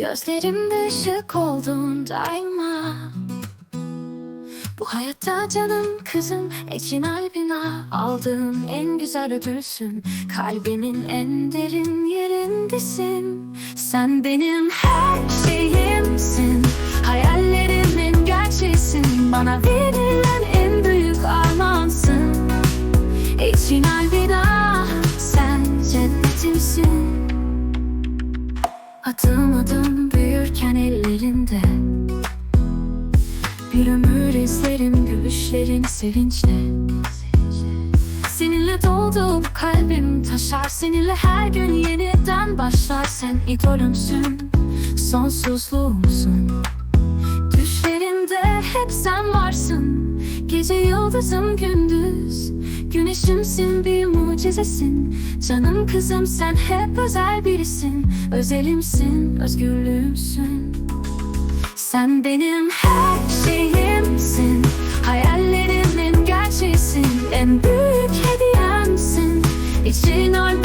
Gözlerimde ışık oldun daima Bu hayatta canım kızım için albina. Aldığım en güzel ödülsün. Kalbimin en derin yerindesin. Sen benim her şeyimsin. Hayallerimin gerçeğisin. Bana verilen en büyük armağansın için albina Sen cennetimsin Adım adım büyürken ellerinde. Bir ömür izlerim gülüşlerin sevinçle. Seninle doldu bu kalbim taşar Seninle her gün yeniden başlar. Sen idolümsün, sonsuzluğumsun. Düşlerimde hep sen varsın. Gece yıldızım gündüz Güneşimsin bir mucizesin Canım kızım sen hep özel birisin. Özelimsin, özgürlüğümsün. Sen benim her şeyimsin. Hayallerimin gerçeğisin. En büyük hediyemsin. İçin ol